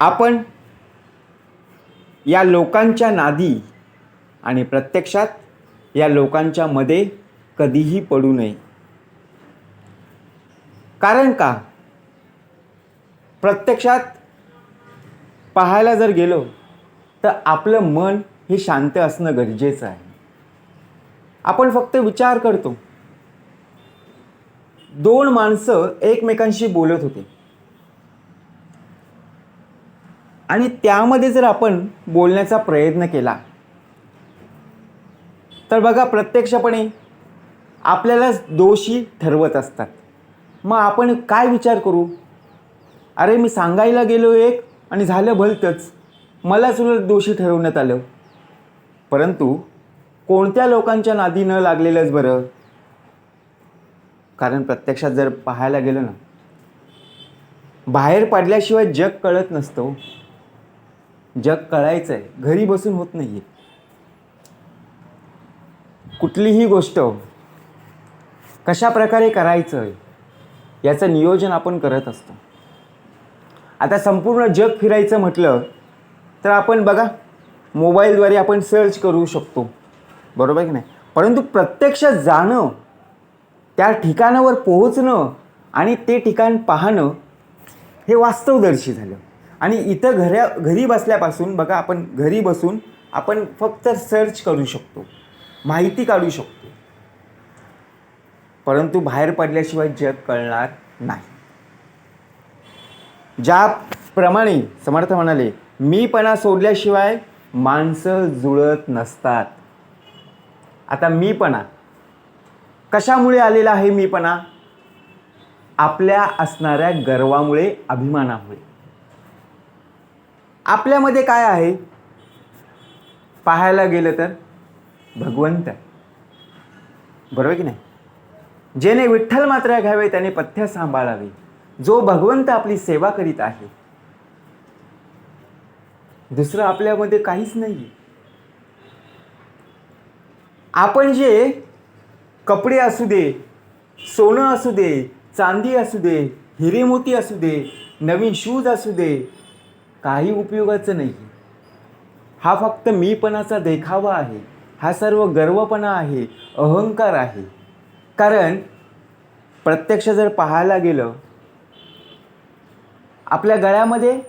आपण या लोकांच्या नादी आणि प्रत्यक्षात या लोकांच्या मध्ये कधीही पडू नये. कारण का? प्रत्यक्षात पाहायला जर गेलो तर आपलं मन हे शांत असणं गरजेचं आहे. आपण फक्त विचार करतो. दोन माणसं एकमेकांशी बोलत होते. आणि त्यामध्ये जर आपण बोलण्याचा प्रयत्न केला तर बघा प्रत्यक्षपणे आपल्यालाच दोषी ठरवत असतात. मग आपण काय विचार करू? अरे मी सांगायला गेलो एक आणि झालं भलतंच. मलाच उलट दोषी ठरवण्यात आलं. परंतु कोणत्या लोकांच्या नादी न लागलेलंच बरं? कारण प्रत्यक्षात जर पाहायला गेलं ना बाहेर पडल्याशिवाय जग कळत नसतं हो. जग कळायचं आहे घरी बसून होत नाही आहे कुठलीही गोष्ट कशा प्रकारे करायचं आहे याचं नियोजन आपण करत असतो. आता संपूर्ण जग फिरायचं म्हटलं तर आपण बघा मोबाईलद्वारे आपण सर्च करू शकतो. बरोबर की नाही? परंतु प्रत्यक्ष जाणं त्या ठिकाणावर पोहोचणं आणि ते ठिकाण पाहणं हे वास्तवदर्शी झालं. आणि इथं घऱ्या घरी बसल्यापासून बघा आपण घरी बसून आपण फक्त सर्च करू शकतो. माहिती काढू शकतो. परंतु बाहेर पडल्याशिवाय जग कळणार नाही. ज्याप्रमाणे समर्थ म्हणाले मीपणा सोडल्याशिवाय माणसं जुळत नसतात. आता मीपणा कशामुळे आलेला आहे मीपणा आपल्या असणाऱ्या गर्वामुळे अभिमानामुळे. आपल्यामध्ये काय आहे? पाहायला गेलं तर भगवंत बरोबर की नाही? जेने विठ्ठल मात्रा घ्यावे त्याने पथ्य सांभाळावे. जो भगवंत आपली सेवा करीत आहे दुसरं आपल्यामध्ये काहीच नाही आपण जे कपडे असू दे सोनं असू दे चांदी असू दे हिरेमोती असू दे नवीन शूज असू दे काही उपयोगाचं नाही. हा फक्त मीपणाचा देखावा आहे. हा सर्व गर्वपणा आहे. अहंकार आहे. कारण प्रत्यक्ष जर पाहायला गेलं आपल्या गळ्यामध्ये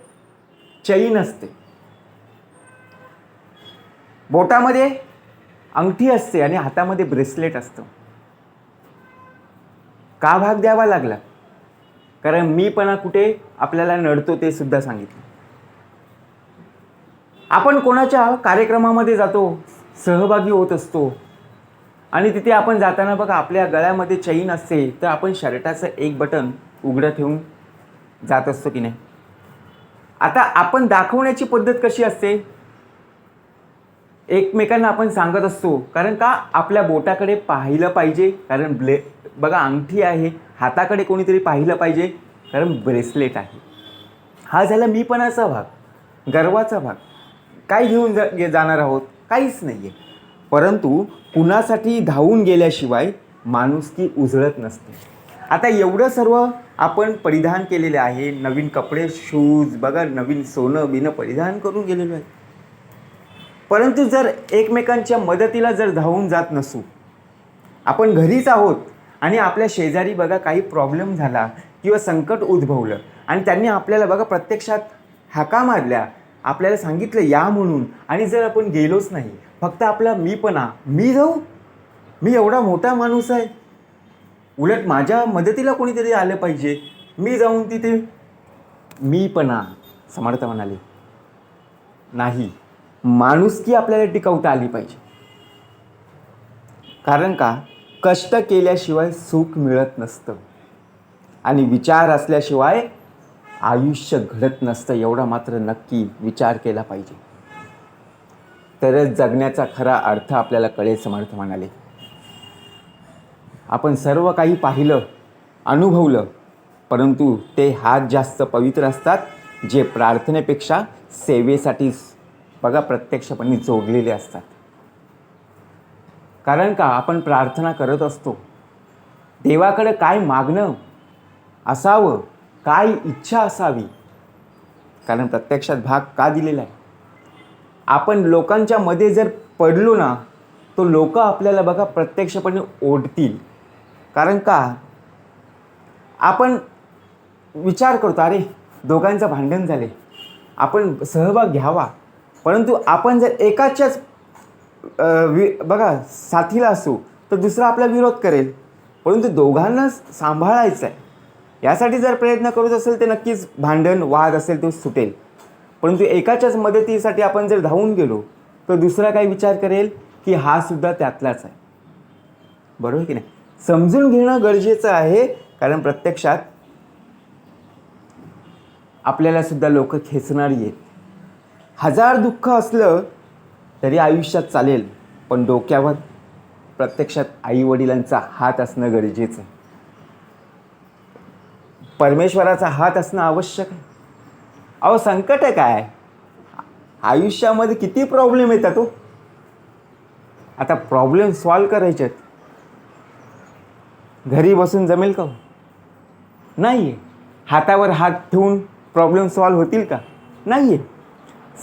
चैन असते. बोटामध्ये अंगठी असते आणि हातामध्ये ब्रेसलेट असतं. का भाग द्यावा लागला? कारण मीपणा कुठे आपल्याला नडतो ते सुद्धा सांगितलं. आपण कोणाच्या कार्यक्रमामध्ये जातो सहभागी होत असतो. आणि तिथे आपण जाताना बघा आपल्या गळ्यामध्ये चैन असते तर आपण शर्टाचं एक बटन उघडं ठेवून जात असतो की नाही? आता आपण दाखवण्याची पद्धत कशी असते? एकमेकांना आपण सांगत असतो कारण का? आपल्या बोटाकडे पाहिलं पाहिजे कारण ब्ले बघा अंगठी आहे हाताकडे कोणीतरी पाहिलं पाहिजे कारण ब्रेसलेट आहे. हा झाला मीपणाचा भाग गर्वाचा भाग. काय घेऊन जा गे- जाणार आहोत. काहीच नाही आहे परंतु कुणासाठी धावून गेल्याशिवाय माणुसकी उजळत नसते. आता एवढं सर्व आपण परिधान केलेले आहे. नवीन कपडे शूज बघा नवीन सोनं बिनं परिधान करून गेलेलो आहे. परंतु जर एकमेकांच्या मदतीला जर धावून जात नसू आपण घरीच आहोत आणि आपल्या शेजारी बघा काही प्रॉब्लेम झाला किंवा संकट उद्भवलं आणि त्यांनी आपल्याला बघा प्रत्यक्षात हाका मारल्या आपल्याला सांगितलं या म्हणून आणि जर आपण गेलोच नाही फक्त आपला मीपणा मी जाऊ? मी एवढा मोठा माणूस आहे? उलट माझ्या मदतीला कोणीतरी आलं पाहिजे? मी जाऊन तिथे? मीपणा समर्थ म्हणाले. नाही माणुसकी आपल्याला टिकवता आली पाहिजे? कारण का? कष्ट केल्याशिवाय सुख मिळत नसतं. आणि विचार असल्याशिवाय आयुष्य घडत नसतं एवढा मात्र नक्की विचार केला पाहिजे. तरच जगण्याचा खरा अर्थ आपल्याला कळेल समर्थ म्हणाले. आपण सर्व काही पाहिलं अनुभवलं परंतु ते हात जास्त पवित्र असतात जे प्रार्थनेपेक्षा सेवेसाठी बघा प्रत्यक्षपणे जोडलेले असतात. कारण का? आपण प्रार्थना करत असतो. देवाकडे काय मागणं असावं? काय इच्छा असावी? कारण प्रत्यक्षात भाग का दिलेला आहे? आपण लोकांच्या मध्ये जर पडलो ना तो लोक आपल्याला बघा प्रत्यक्षपणे ओढतील. कारण का? आपण विचार करतो अरे दोघांचं भांडण झाले. आपण सहभाग घ्यावा. परंतु आपण जर एकाच्याच वि बघा साथीला असू तर दुसरा आपला विरोध करेल. परंतु दोघांना सांभाळायचं आहे यासाठी जर प्रयत्न करत असेल तर नक्कीच भांडण वाद असेल तो सुटेल. परंतु एकाच्याच मदतीसाठी आपण जर धावून गेलो तर दुसरा काय विचार करेल? की हा सुद्धा त्यातलाच आहे. बरोबर की नाही? समजून घेणं गरजेचं आहे कारण प्रत्यक्षात आपल्याला सुद्धा लोक खेचणारी आहेत हजार दुःख असलं तरी आयुष्यात चालेल पण डोक्यावर प्रत्यक्षात आई वडिलांचा हात असणं गरजेचं आहे. परमेश्वराचा हात असणं आवश्यक आहे. अहो संकट आहे काय? आयुष्यामध्ये किती प्रॉब्लेम येतात तो आता प्रॉब्लेम सॉल्व करायचे आहेत. घरी बसून जमेल का हो? नाही आहे हातावर हात ठेवून प्रॉब्लेम सॉल्व होतील का? नाही आहे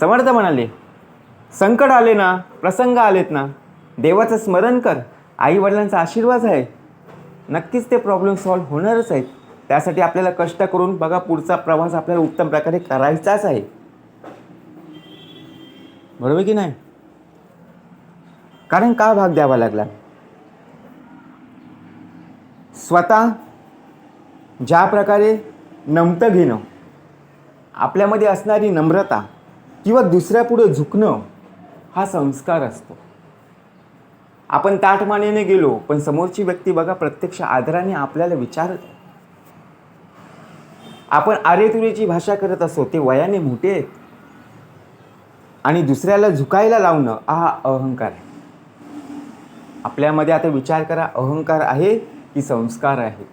समर्थ म्हणाले संकट आले ना प्रसंग आलेत ना देवाचं स्मरण कर. आई वडिलांचा आशीर्वाद आहे. नक्कीच ते प्रॉब्लेम सॉल्व होणारच आहेत. त्यासाठी आपल्याला कष्ट करून बघा पुढचा प्रवास आपल्याला उत्तम प्रकारे करायचाच आहे. बरोबर की नाही? कारण का भाग द्यावा लागला? स्वतः ज्या प्रकारे नमतं घेणं आपल्यामध्ये असणारी नम्रता किंवा दुसऱ्यापुढे झुकणं हा संस्कार असतो. आपण ताटमानेने गेलो पण समोरची व्यक्ती बघा प्रत्यक्ष आदराने आपल्याला विचारत आहे. आपण आरेतुरेची भाषा करत असो ते वयाने मोठे आहेत. आणि दुसऱ्याला झुकायला लावणं हा अहंकार आहे. आपल्यामध्ये आता विचार करा अहंकार आहे की संस्कार आहे?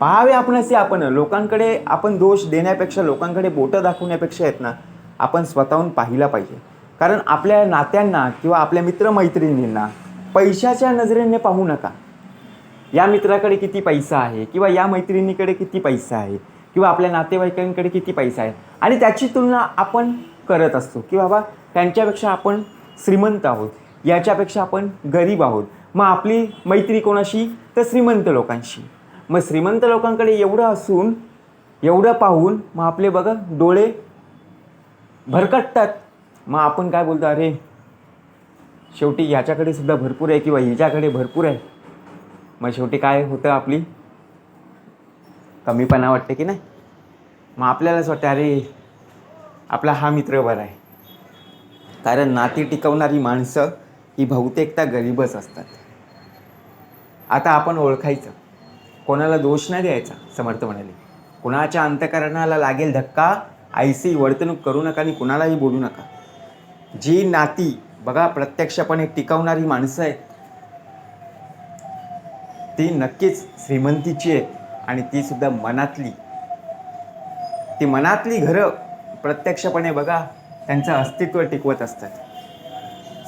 पाहावे आपणसे आपण. लोकांकडे आपण दोष देण्यापेक्षा लोकांकडे बोटं दाखवण्यापेक्षा आहेत ना आपण स्वतःहून पाहिला पाहिजे. कारण आपल्या नात्यांना किंवा आपल्या मित्रमैत्रिणींना पैशाच्या नजरेने पाहू नका. या मित्राकडे किती पैसा आहे? किंवा या मैत्रिणीकडे किती पैसा आहे? किंवा आपल्या नातेवाईकांकडे किती पैसा आहे? आणि त्याची तुलना आपण करत असतो की बाबा त्यांच्यापेक्षा आपण श्रीमंत आहोत. याच्यापेक्षा आपण गरीब आहोत. मग आपली मैत्री कोणाशी? तर श्रीमंत लोकांशी. मग श्रीमंत लोकांकडे एवढं असून एवढं पाहून मग आपले बघा डोळे भरकटतात. मग आपण काय बोलतो अरे शेवटी ह्याच्याकडे सुद्धा भरपूर आहे किंवा हिच्याकडे भरपूर आहे. मग शेवटी काय होतं आपली? कमीपणा वाटते की नाही? मग आपल्यालाच वाटतं अरे आपला हा मित्र बरा आहे. कारण नाती टिकवणारी माणसं ही बहुतेकता गरीबच असतात. आता आपण ओळखायचं. कोणाला दोष नाही द्यायचा समर्थ म्हणाले. कुणाच्या अंतकरणाला लागेल धक्का आईसी वर्तणूक करू नका आणि कुणालाही बोलू नका. जी नाती बघा प्रत्यक्षपणे टिकवणारी माणसं आहेत ती नक्कीच श्रीमंतीची आहे आणि ती सुद्धा मनातली. ती मनातली घरं प्रत्यक्षपणे बघा त्यांचं अस्तित्व टिकवत असतात.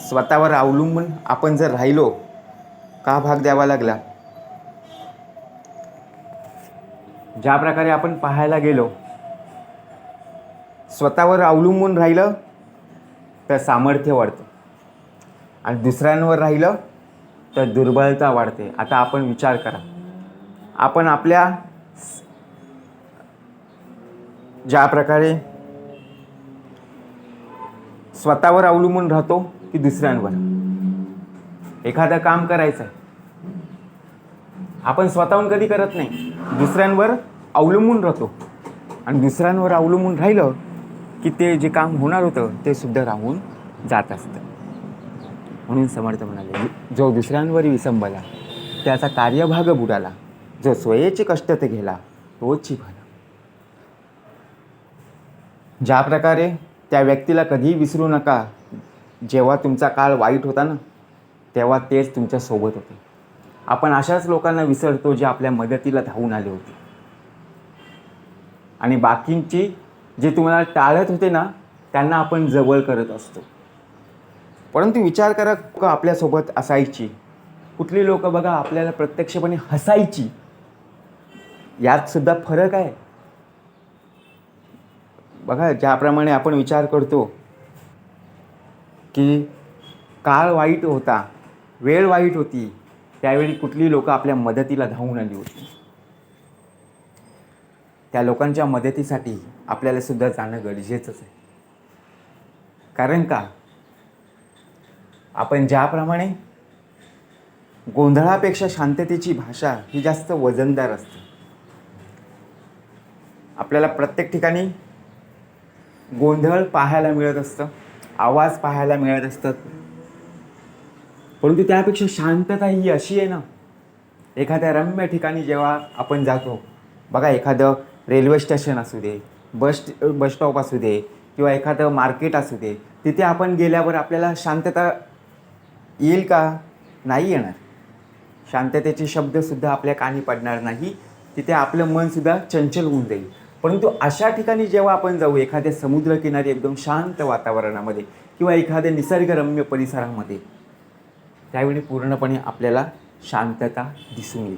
स्वतःवर अवलंबून आपण जर राहिलो का भाग द्यावा लागला? ज्या प्रकारे आपण पाहायला गेलो स्वतःवर अवलंबून राहिलं तर सामर्थ्य वाढतं. आणि दुसऱ्यांवर राहिलं तर दुर्बलता वाढते. आता आपण विचार करा. आपण आपल्या ज्या प्रकारे स्वतःवर अवलंबून राहतो की दुसऱ्यांवर. एखादं काम करायचं आहे आपण स्वतःहून कधी करत नाही. दुसऱ्यांवर अवलंबून राहतो. आणि दुसऱ्यांवर अवलंबून राहिलं की ते जे काम होणार होतं ते सुद्धा राहून जात असतं. म्हणून समर्थ म्हणाले जो दुसऱ्यांवर विसंबला त्याचा कार्यभाग बुडाला जो स्वयेचे कष्ट ते घेला तोची भला. ज्या प्रकारे त्या व्यक्तीला कधीही विसरू नका जेव्हा तुमचा काळ वाईट होता ना तेव्हा तेच तुमच्यासोबत होते. आपण अशाच लोकांना विसरतो जे आपल्या मदतीला धावून आले होते. आणि बाकींची जे तुम्हाला टाळत होते ना त्यांना आपण जवळ करत असतो. परंतु विचार करा का आपल्यासोबत असायची. कुठली लोक बघा आपल्याला प्रत्यक्षपणे हसायची. यात सुद्धा फरक आहे. बघा ज्याप्रमाणे आपण विचार करतो की काळ वाईट होता वेळ वाईट होती त्यावेळी कुठली लोक आपल्या मदतीला धावून आली होती. त्या लोकांच्या मदतीसाठी आपल्याला सुद्धा जाणं गरजेचंच आहे. कारण का? आपण ज्याप्रमाणे गोंधळापेक्षा शांततेची भाषा ही जास्त वजनदार असते. आपल्याला प्रत्येक ठिकाणी गोंधळ पाहायला मिळत असतं आवाज पाहायला मिळत असतात. परंतु त्यापेक्षा शांतता ही अशी आहे ना एखाद्या रम्य ठिकाणी जेव्हा आपण जातो बघा एखादं रेल्वे स्टेशन असू दे बस बस स्टॉप असू दे किंवा एखादं मार्केट असू दे तिथे आपण गेल्यावर आपल्याला शांतता येईल का? नाही येणार. शांततेचे शब्दसुद्धा आपल्या कानी पडणार नाही. तिथे आपलं मनसुद्धा चंचल होऊन जाईल. परंतु अशा ठिकाणी जेव्हा आपण जाऊ एखाद्या समुद्रकिनारी एकदम शांत वातावरणामध्ये किंवा एखाद्या निसर्गरम्य परिसरामध्ये त्यावेळी पूर्णपणे आपल्याला शांतता दिसून येईल.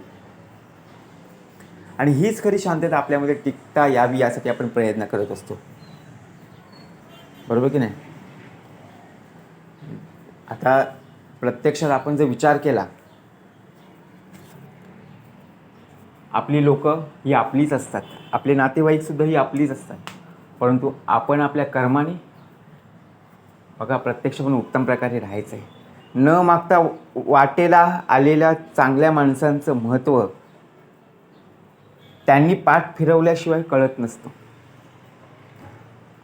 आणि हीच खरी शांतता आपल्यामध्ये टिकता यावी यासाठी आपण प्रयत्न करत असतो. बरोबर की नाही? आता प्रत्यक्षात आपण जर विचार केला आपली लोक ही आपलीच असतात. आपले नातेवाईकसुद्धा ही आपलीच असतात. परंतु आपण आपल्या कर्माने बघा प्रत्यक्ष पण उत्तम प्रकारे राहायचं आहे न मागता वाटेला आलेल्या चांगल्या माणसांचं महत्त्व त्यांनी पाठ फिरवल्याशिवाय कळत नसतं.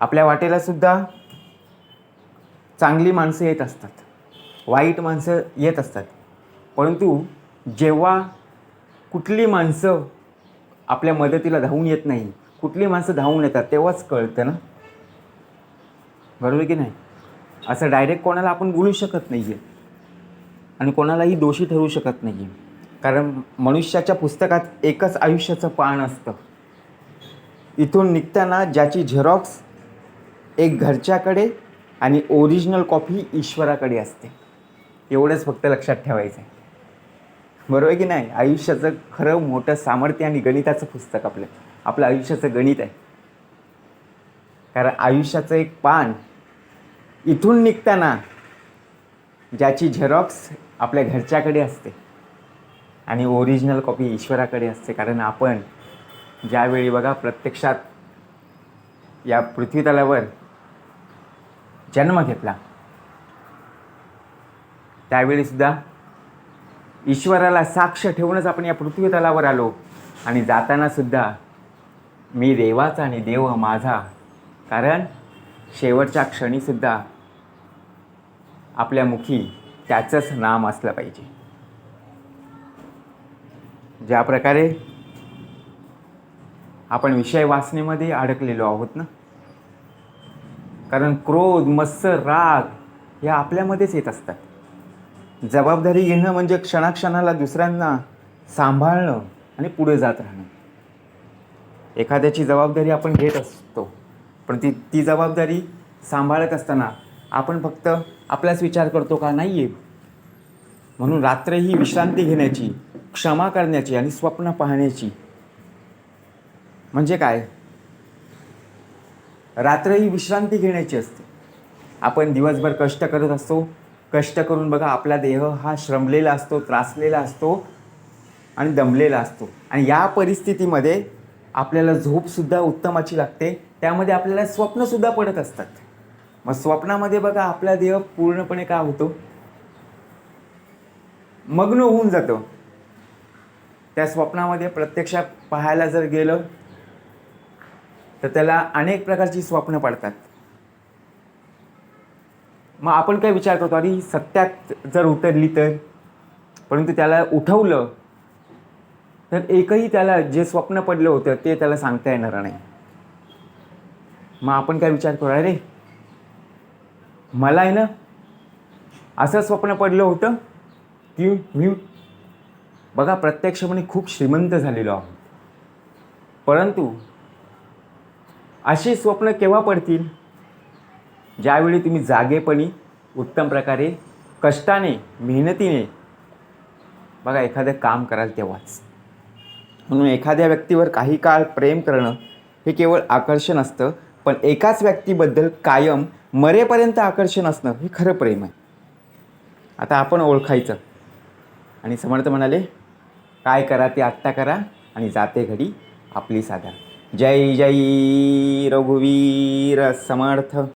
आपल्या वाटेलासुद्धा चांगली माणसं येत असतात. वाईट माणसं येत असतात. परंतु जेव्हा कुठली माणसं आपल्या मदतीला धावून येत नाही कुठली माणसं धावून येतात तेव्हाच कळतं ना? बरोबर की नाही? असं डायरेक्ट कोणाला आपण बोलू शकत नाही आहे आणि कोणालाही दोषी ठरवू शकत नाही आहे कारण मनुष्याच्या पुस्तकात एकच आयुष्याचं पान असतं. इथून निघताना ज्याची झेरॉक्स एक घरच्याकडे आणि ओरिजिनल कॉपी ईश्वराकडे असते. एवढंच फक्त लक्षात ठेवायचं आहे बरोबर आहे की नाही? आयुष्याचं खरं मोठं सामर्थ्य आणि गणिताचं पुस्तक आपलं. आपलं आयुष्याचं गणित आहे. कारण आयुष्याचं एक पान इथून निघताना ज्याची झेरॉक्स आपल्या घरच्याकडे असते आणि ओरिजिनल कॉपी ईश्वराकडे असते. कारण आपण ज्यावेळी बघा प्रत्यक्षात या पृथ्वीतलावर जन्म घेतला. त्यावेळीसुद्धा ईश्वराला साक्ष ठेवूनच आपण या पृथ्वी तलावर आलो. आणि जाताना सुद्धा मी देवाचा आणि देव माझा. कारण शेवटच्या क्षणीसुद्धा आपल्या मुखी त्याचंच नाम असलं पाहिजे. ज्या प्रकारे आपण विषय वाचनेमध्ये अडकलेलो आहोत ना? कारण क्रोध मत्सर राग या आपल्यामध्येच येत असतात. जबाबदारी घेणं म्हणजे क्षणाक्षणाला दुसऱ्यांना सांभाळणं आणि पुढे जात राहणं. एखाद्याची जबाबदारी आपण घेत असतो पण ती ती जबाबदारी सांभाळत असताना आपण फक्त आपलाच विचार करतो का? नाही आहे म्हणून रात्र ही विश्रांती घेण्याची क्षमा करण्याची आणि स्वप्न पाहण्याची. म्हणजे काय? रात्र ही विश्रांती घेण्याची असते. आपण दिवसभर कष्ट करत असतो कष्ट करून बघा आपला देह हा श्रमलेला असतो त्रासलेला असतो आणि दमलेला असतो. आणि या परिस्थितीमध्ये आपल्याला झोपसुद्धा उत्तमाची लागते. त्यामध्ये आपल्याला स्वप्नसुद्धा पडत असतात. मग स्वप्नामध्ये बघा आपला देह पूर्णपणे का होतो? मग्न होऊन जातो. त्या स्वप्नामध्ये प्रत्यक्षात पाहायला जर गेलं तर त्याला अनेक प्रकारची स्वप्न पडतात. मग आपण काय विचार करतो? अरे सत्यात जर उतरली तर? परंतु त्याला उठवलं तर एकही त्याला जे स्वप्न पडलं होतं ते त्याला सांगता येणार नाही. मग आपण काय विचार करू? अरे मला आहे ना असं स्वप्न पडलं होतं की मी बघा प्रत्यक्षपणे खूप श्रीमंत झालेलो आहोत. परंतु अशी स्वप्न केव्हा पडतील? ज्यावेळी तुम्ही जागेपणी उत्तम प्रकारे कष्टाने मेहनतीने बघा एखादं काम कराल तेव्हाच. म्हणून एखाद्या व्यक्तीवर काही काळ प्रेम करणं हे केवळ आकर्षण असतं पण एकाच व्यक्तीबद्दल कायम मरेपर्यंत आकर्षण असणं हे खरं प्रेम आहे. आता आपण ओळखायचं. आणि समर्थ म्हणाले काय करा ते आत्ता करा आणि जाते घडी आपली साधा. जय जय रघुवीर समर्थ.